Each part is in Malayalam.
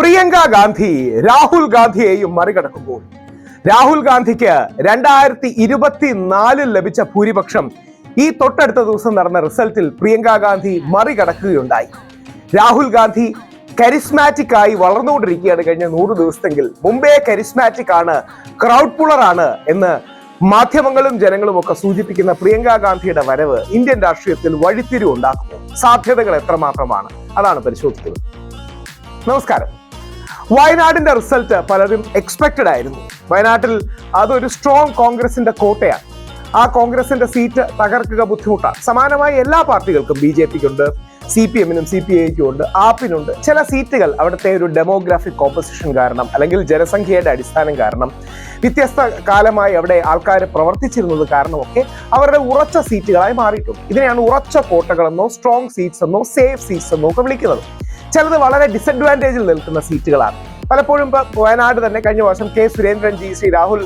പ്രിയങ്ക ഗാന്ധി രാഹുൽ ഗാന്ധിയെയും മറികടക്കുമ്പോൾ. രാഹുൽ ഗാന്ധിക്ക് രണ്ടായിരത്തി ഇരുപത്തിനാലിൽ ലഭിച്ച ഭൂരിപക്ഷം ഈ തൊട്ടടുത്ത ദിവസം നടന്ന റിസൾട്ടിൽ പ്രിയങ്ക ഗാന്ധി മറികടക്കുകയുണ്ടായി. രാഹുൽ ഗാന്ധി കരിസ്മാറ്റിക് ആയി വളർന്നുകൊണ്ടിരിക്കുകയാണ് കഴിഞ്ഞ നൂറ് ദിവസത്തെങ്കിൽ. മുമ്പേ കരിസ്മാറ്റിക് ആണ് ക്രൗഡ് പുളർ ആണ് എന്ന് മാധ്യമങ്ങളും ജനങ്ങളും ഒക്കെ സൂചിപ്പിക്കുന്ന പ്രിയങ്ക ഗാന്ധിയുടെ വരവ് ഇന്ത്യൻ രാഷ്ട്രീയത്തിൽ വഴിത്തിരിവ് ഉണ്ടാക്കുമോ സാധ്യതകൾ എത്രമാത്രമാണ്? അതാണ് പരിശോധിക്കുന്നത്. നമസ്കാരം. വയനാടിന്റെ റിസൾട്ട് പലരും എക്സ്പെക്റ്റഡ് ആയിരുന്നു. വയനാട്ടിൽ അതൊരു സ്ട്രോങ് കോൺഗ്രസിന്റെ കോട്ടയാണ്. ആ കോൺഗ്രസിന്റെ സീറ്റ് തകർക്കുക ബുദ്ധിമുട്ടാണ്. സമാനമായി എല്ലാ പാർട്ടികൾക്കും ബി ജെ പിക്കുണ്ട് സി പി എമ്മിനും സി പി ഐക്കും ഉണ്ട് ആപ്പിനുണ്ട്. ചില സീറ്റുകൾ അവിടുത്തെ ഒരു ഡെമോഗ്രാഫിക് കോമ്പസിഷൻ കാരണം അല്ലെങ്കിൽ ജനസംഖ്യയുടെ അടിസ്ഥാനം കാരണം വ്യത്യസ്ത കാലമായി അവിടെ ആൾക്കാർ പ്രവർത്തിച്ചിരുന്നത് കാരണമൊക്കെ അവരുടെ ഉറച്ച സീറ്റുകളായി മാറിയിട്ടുണ്ട്. ഇതിനെയാണ് ഉറച്ച കോട്ടകളെന്നോ സ്ട്രോങ് സീറ്റ്സ് എന്നോ സേഫ് സീറ്റ്സ് എന്നോ ഒക്കെ വിളിക്കുന്നത്. ചിലത് വളരെ ഡിസഡ്വാന്റേജിൽ നിൽക്കുന്ന സീറ്റുകളാണ് പലപ്പോഴും ഇപ്പൊ വയനാട് തന്നെ കഴിഞ്ഞ വർഷം കെ സുരേന്ദ്രൻ ജി ശ്രീ രാഹുൽ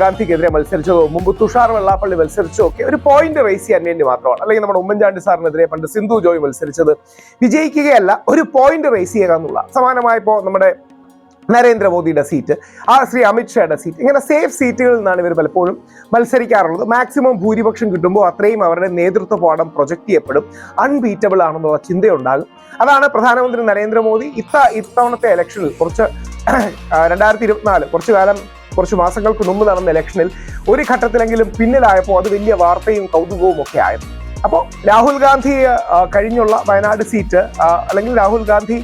ഗാന്ധിക്കെതിരെ മത്സരിച്ചതോ മുമ്പ് തുഷാർ വെള്ളാപ്പള്ളി മത്സരിച്ചോ ഒക്കെ ഒരു പോയിന്റ് റേസ് ചെയ്യാൻ വേണ്ടി മാത്രമാണ്. അല്ലെങ്കിൽ നമ്മുടെ ഉമ്മൻചാണ്ടി സാറിനെതിരെ പണ്ട് സിന്ധു ജോയ് മത്സരിച്ചത് വിജയിക്കുകയല്ല ഒരു പോയിന്റ് റേസ് ചെയ്യുക എന്നുള്ള സമാനമായപ്പോ നമ്മുടെ നരേന്ദ്രമോദിയുടെ സീറ്റ് ആ ശ്രീ അമിത്ഷായുടെ സീറ്റ് ഇങ്ങനെ സേഫ് സീറ്റുകളിൽ നിന്നാണ് ഇവർ പലപ്പോഴും മത്സരിക്കാറുള്ളത്. മാക്സിമം ഭൂരിപക്ഷം കിട്ടുമ്പോൾ അത്രയും അവരുടെ നേതൃത്വ പാഠം പ്രൊജക്ട് ചെയ്യപ്പെടും. അൺബീറ്റബിൾ ആണെന്നുള്ള ചിന്തയുണ്ടാകും. അതാണ് പ്രധാനമന്ത്രി നരേന്ദ്രമോദി ഇത്ത ഇത്തവണത്തെ ഇലക്ഷനിൽ കുറച്ച് രണ്ടായിരത്തി ഇരുപത്തിനാല് കുറച്ചു കാലം കുറച്ച് മാസങ്ങൾക്ക് മുമ്പ് നടന്ന ഇലക്ഷനിൽ ഒരു ഘട്ടത്തിലെങ്കിലും പിന്നിലായപ്പോൾ അത് വലിയ വാർത്തയും കൗതുകവും ഒക്കെ ആയത് അപ്പോൾ രാഹുൽ ഗാന്ധി കഴിഞ്ഞുള്ള വയനാട് സീറ്റ് അല്ലെങ്കിൽ രാഹുൽ ഗാന്ധി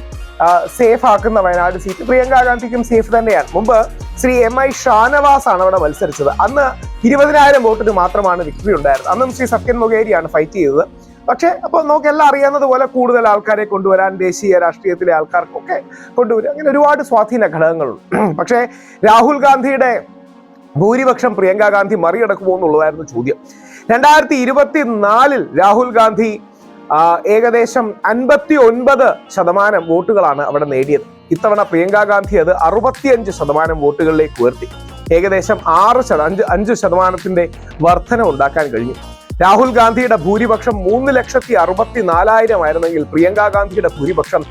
സേഫ് ആക്കുന്ന വയനാട് സീറ്റ് പ്രിയങ്ക ഗാന്ധിക്കും സേഫ് തന്നെയാണ്. മുമ്പ് ശ്രീ എം ഐ ഷാനവാസ് ആണ് അവിടെ മത്സരിച്ചത്. അന്ന് ഇരുപതിനായിരം വോട്ടിന് മാത്രമാണ് വിക്ടറി ഉണ്ടായിരുന്നത്. അന്നും ശ്രീ സത്യൻ മുഖേരിയാണ് ഫൈറ്റ് ചെയ്തത്. പക്ഷേ അപ്പോൾ നമുക്കെല്ലാം അറിയാവുന്നത് പോലെ കൂടുതൽ ആൾക്കാരെ കൊണ്ടുവരാൻ ദേശീയ രാഷ്ട്രീയത്തിലെ ആൾക്കാർക്കൊക്കെ കൊണ്ടുവരും അങ്ങനെ ഒരുപാട് സ്വാധീന ഘടകങ്ങളുണ്ട്. പക്ഷേ രാഹുൽ ഗാന്ധിയുടെ ഭൂരിപക്ഷം പ്രിയങ്ക ഗാന്ധി മറികടക്കുമോ എന്നുള്ളതായിരുന്നു ചോദ്യം. രണ്ടായിരത്തി ഇരുപത്തി നാലിൽ രാഹുൽ ഗാന്ധി ഏകദേശം അൻപത്തി ഒൻപത് ശതമാനം വോട്ടുകളാണ് അവിടെ നേടിയത്. ഇത്തവണ പ്രിയങ്ക ഗാന്ധി അത് അറുപത്തിയഞ്ച് ശതമാനം വോട്ടുകളിലേക്ക് ഉയർത്തി. ഏകദേശം ആറ് ശത അഞ്ച് അഞ്ച് ശതമാനത്തിന്റെ വർധന ഉണ്ടാക്കാൻ കഴിഞ്ഞു. രാഹുൽ ഗാന്ധിയുടെ ഭൂരിപക്ഷം മൂന്ന് ലക്ഷത്തി അറുപത്തി നാലായിരം ആയിരുന്നെങ്കിൽ പ്രിയങ്ക ഗാന്ധിയുടെ ഭൂരിപക്ഷം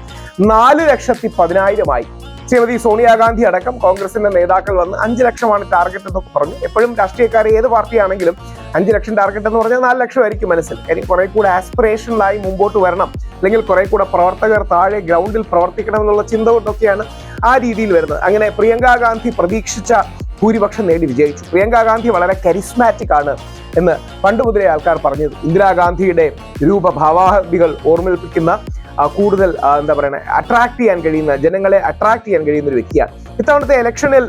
നാല് ലക്ഷത്തി പതിനായിരമായി. ശ്രീമതി സോണിയാഗാന്ധി അടക്കം കോൺഗ്രസിന്റെ നേതാക്കൾ വന്ന് അഞ്ച് ലക്ഷമാണ് ടാർഗറ്റ് എന്നൊക്കെ പറഞ്ഞു. എപ്പോഴും രാഷ്ട്രീയക്കാരെ ഏത് പാർട്ടിയാണെങ്കിലും അഞ്ച് ലക്ഷം ടാർഗറ്റ് എന്ന് പറഞ്ഞാൽ നാല് ലക്ഷം ആയിരിക്കും മനസ്സിൽ. കാര്യം കുറെ കൂടെ ആസ്പിറേഷനിലായി മുമ്പോട്ട് വരണം. അല്ലെങ്കിൽ കുറെ കൂടെ പ്രവർത്തകർ താഴെ ഗ്രൗണ്ടിൽ പ്രവർത്തിക്കണം എന്നുള്ള ചിന്ത കൊണ്ടൊക്കെയാണ് ആ രീതിയിൽ വരുന്നത്. അങ്ങനെ പ്രിയങ്ക ഗാന്ധി പ്രതീക്ഷിച്ച ഭൂരിപക്ഷം നേടി വിജയിച്ചു. പ്രിയങ്ക ഗാന്ധി വളരെ കരിസ്മാറ്റിക് ആണ് എന്ന് പണ്ട് മുതലേ ആൾക്കാർ പറഞ്ഞത് ഇന്ദിരാഗാന്ധിയുടെ രൂപഭാവാദികൾ ഓർമ്മിപ്പിക്കുന്ന കൂടുതൽ എന്താ പറയുക അട്രാക്ട് ചെയ്യാൻ കഴിയുന്ന ജനങ്ങളെ അട്രാക്ട് ചെയ്യാൻ കഴിയുന്ന ഒരു വ്യക്തിയാണ്. ഇത്തവണത്തെ ഇലക്ഷനിൽ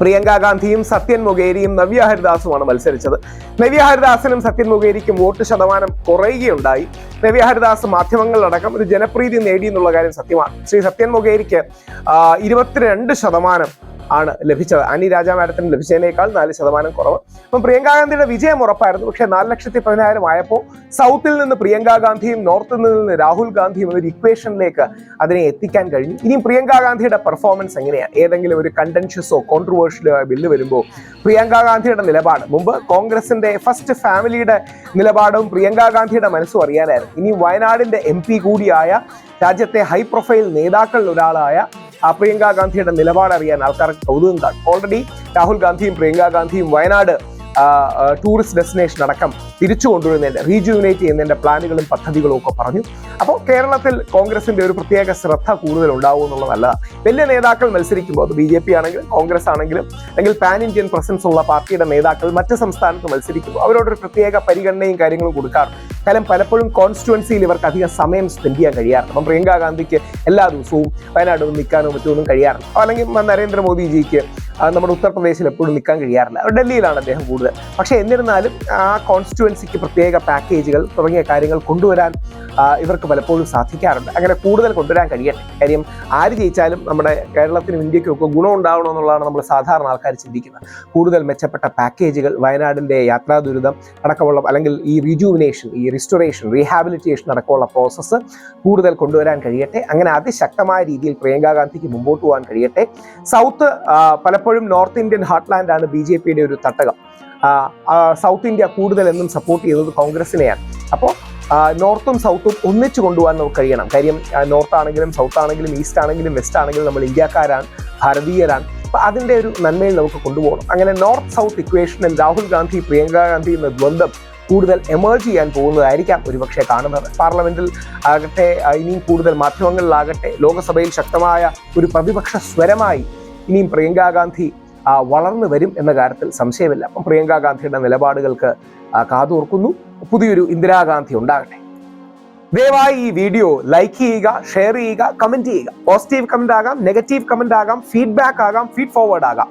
പ്രിയങ്ക ഗാന്ധിയും സത്യൻ മുഖേരിയും നവ്യ ഹരിദാസുമാണ് മത്സരിച്ചത്. നവ്യ ഹരിദാസിനും സത്യൻ മുഖേരിക്കും വോട്ട് ശതമാനം കുറയുകയുണ്ടായി. നവ്യ ഹരിദാസ് മാധ്യമങ്ങളിലടക്കം ഒരു ജനപ്രീതി നേടി എന്നുള്ള കാര്യം സത്യമാണ്. ശ്രീ സത്യൻ മുഖേരിക്ക് ഇരുപത്തിരണ്ട് ശതമാനം ആണ് ലഭിച്ചത്. അനി രാജാ മാഡത്തിന് ലഭിച്ചതിനേക്കാൾ നാല് ശതമാനം കുറവ്. അപ്പം പ്രിയങ്ക ഗാന്ധിയുടെ വിജയം ഉറപ്പായിരുന്നു. പക്ഷേ നാല് ലക്ഷത്തി പതിനായിരം ആയപ്പോൾ സൗത്തിൽ നിന്ന് പ്രിയങ്ക ഗാന്ധിയും നോർത്തിൽ നിന്ന് രാഹുൽ ഗാന്ധിയും ഒരു ഇക്വേഷനിലേക്ക് അതിനെ എത്തിക്കാൻ കഴിഞ്ഞു. ഇനിയും പ്രിയങ്ക ഗാന്ധിയുടെ പെർഫോമൻസ് എങ്ങനെയാണ് ഏതെങ്കിലും ഒരു കണ്ടൻഷ്യസോ കോൺട്രവേഴ്ഷ്യലോ ബില്ല് വരുമ്പോൾ പ്രിയങ്ക ഗാന്ധിയുടെ നിലപാട്. മുമ്പ് കോൺഗ്രസിന്റെ ഫസ്റ്റ് ഫാമിലിയുടെ നിലപാടും പ്രിയങ്ക ഗാന്ധിയുടെ മനസ്സും അറിയാനായിരുന്നു. ഇനി വയനാടിന്റെ എം കൂടിയായ രാജ്യത്തെ ഹൈ പ്രൊഫൈൽ നേതാക്കളിൽ ഒരാളായ ആ പ്രിയങ്ക ഗാന്ധിയുടെ നിലപാട് അറിയാൻ ആൾക്കാർക്ക് കൗതുകം കാണും ഓൾറെഡി രാഹുൽ ഗാന്ധിയും പ്രിയങ്ക ഗാന്ധിയും വയനാട് ടൂറിസ്റ്റ് ഡെസ്റ്റിനേഷൻ അടക്കം തിരിച്ചു കൊണ്ടുവരുന്നതിന്റെ റീജുവിനേറ്റ് ചെയ്യുന്നതിന്റെ പ്ലാനുകളും പദ്ധതികളും ഒക്കെ പറഞ്ഞു. അപ്പോൾ കേരളത്തിൽ കോൺഗ്രസിന്റെ ഒരു പ്രത്യേക ശ്രദ്ധ കൂടുതൽ ഉണ്ടാവും എന്നുള്ളത് നല്ലതാണ് വലിയ നേതാക്കൾ മത്സരിക്കുമ്പോൾ അത് ബി ജെ പി ആണെങ്കിലും കോൺഗ്രസ് ആണെങ്കിലും അല്ലെങ്കിൽ പാൻ ഇന്ത്യൻ പ്രസൻസ് ഉള്ള പാർട്ടിയുടെ നേതാക്കൾ മറ്റ് സംസ്ഥാനത്ത് മത്സരിക്കുമ്പോൾ അവരോടൊരു പ്രത്യേക പരിഗണനയും കാര്യങ്ങളും കൊടുക്കാറുണ്ട് കാരണം പലപ്പോഴും കോൺസ്റ്റുവൻസിയിൽ ഇവർക്ക് അധികം സമയം സ്പെൻഡ് ചെയ്യാൻ കഴിയാറില്ല. അപ്പം പ്രിയങ്ക ഗാന്ധിക്ക് എല്ലാ ദിവസവും വയനാട് നിൽക്കാനോ മറ്റൊന്നും കഴിയാറില്ല. അല്ലെങ്കിൽ നരേന്ദ്രമോദിജിക്ക് നമ്മുടെ ഉത്തർപ്രദേശിൽ എപ്പോഴും നിൽക്കാൻ കഴിയാറില്ല. ഡൽഹിയിലാണ് അദ്ദേഹം കൂടുതൽ. പക്ഷേ എന്നിരുന്നാലും ആ കോൺസ്റ്റുവൻസിക്ക് പ്രത്യേക പാക്കേജുകൾ തുടങ്ങിയ കാര്യങ്ങൾ കൊണ്ടുവരാൻ ഇവർക്ക് പലപ്പോഴും സാധിക്കാറുണ്ട്. അങ്ങനെ കൂടുതൽ കൊണ്ടുവരാൻ കഴിയട്ടെ. കാര്യം ആര് ജയിച്ചാലും നമ്മുടെ കേരളത്തിനും ഇന്ത്യക്കും ഒക്കെ ഗുണം ഉണ്ടാവണം എന്നുള്ളതാണ് നമ്മൾ സാധാരണ ആൾക്കാർ ചിന്തിക്കുന്നത്. കൂടുതൽ മെച്ചപ്പെട്ട പാക്കേജുകൾ വയനാടിന്റെ യാത്രാ ദുരിതം അടക്കമുള്ള അല്ലെങ്കിൽ ഈ റിജുവിനേഷൻ ഈ റിസ്റ്റോറേഷൻ റീഹാബിലിറ്റേഷൻ അടക്കമുള്ള പ്രോസസ്സ് കൂടുതൽ കൊണ്ടുവരാൻ കഴിയട്ടെ. അങ്ങനെ അതിശക്തമായ രീതിയിൽ പ്രിയങ്കാ ഗാന്ധിക്ക് മുമ്പോട്ട് പോകാൻ കഴിയട്ടെ. സൗത്ത് ആ, പലപ്പോഴും നോർത്ത് ഇന്ത്യൻ ഹാർട്ട്ലാൻഡ് ആണ് ബി ജെ പിയുടെ ഒരു തട്ടകം. സൗത്ത് ഇന്ത്യ കൂടുതൽ എന്നും സപ്പോർട്ട് ചെയ്യുന്നത് കോൺഗ്രസിനെയാണ് അപ്പോൾ നോർത്തും സൗത്തും ഒന്നിച്ചു കൊണ്ടുപോകാൻ നമുക്ക് കഴിയണം. കാര്യം നോർത്ത് ആണെങ്കിലും സൗത്ത് ആണെങ്കിലും ഈസ്റ്റ് ആണെങ്കിലും വെസ്റ്റ് ആണെങ്കിലും നമ്മൾ ഇന്ത്യക്കാരാണ് ഭാരതീയരാണ്. അപ്പം അതിന്റെ ഒരു നന്മയിൽ നമുക്ക് കൊണ്ടുപോകണം. അങ്ങനെ നോർത്ത് സൗത്ത് ഇക്വേഷനിൽ രാഹുൽ ഗാന്ധി പ്രിയങ്ക ഗാന്ധി എന്ന ദ്വന്ദ്ം കൂടുതൽ എമേർജ് ചെയ്യാൻ പോകുന്നതായിരിക്കാം ഒരുപക്ഷെ കാണുന്നത്. പാർലമെന്റിൽ ആകട്ടെ ഇനിയും കൂടുതൽ മാധ്യമങ്ങളിലാകട്ടെ ലോകസഭയിൽ ശക്തമായ ഒരു പ്രതിപക്ഷ സ്വരമായി ഇനിയും പ്രിയങ്കാ ഗാന്ധി വളർന്നു വരും എന്ന കാര്യത്തിൽ സംശയമില്ല. അപ്പം പ്രിയങ്കാ ഗാന്ധിയുടെ നിലപാടുകൾക്ക് കാതോർക്കുന്നു. പുതിയൊരു ഇന്ദിരാഗാന്ധി ഉണ്ടാകട്ടെ. ദയവായി ഈ വീഡിയോ ലൈക്ക് ചെയ്യുക ഷെയർ ചെയ്യുക കമന്റ് ചെയ്യുക. പോസിറ്റീവ് കമന്റ് ആകാം നെഗറ്റീവ് കമന്റ് ആകാം ഫീഡ്ബാക്ക് ആകാം ഫീഡ് ഫോർവേഡ് ആകാം.